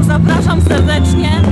Zapraszam serdecznie.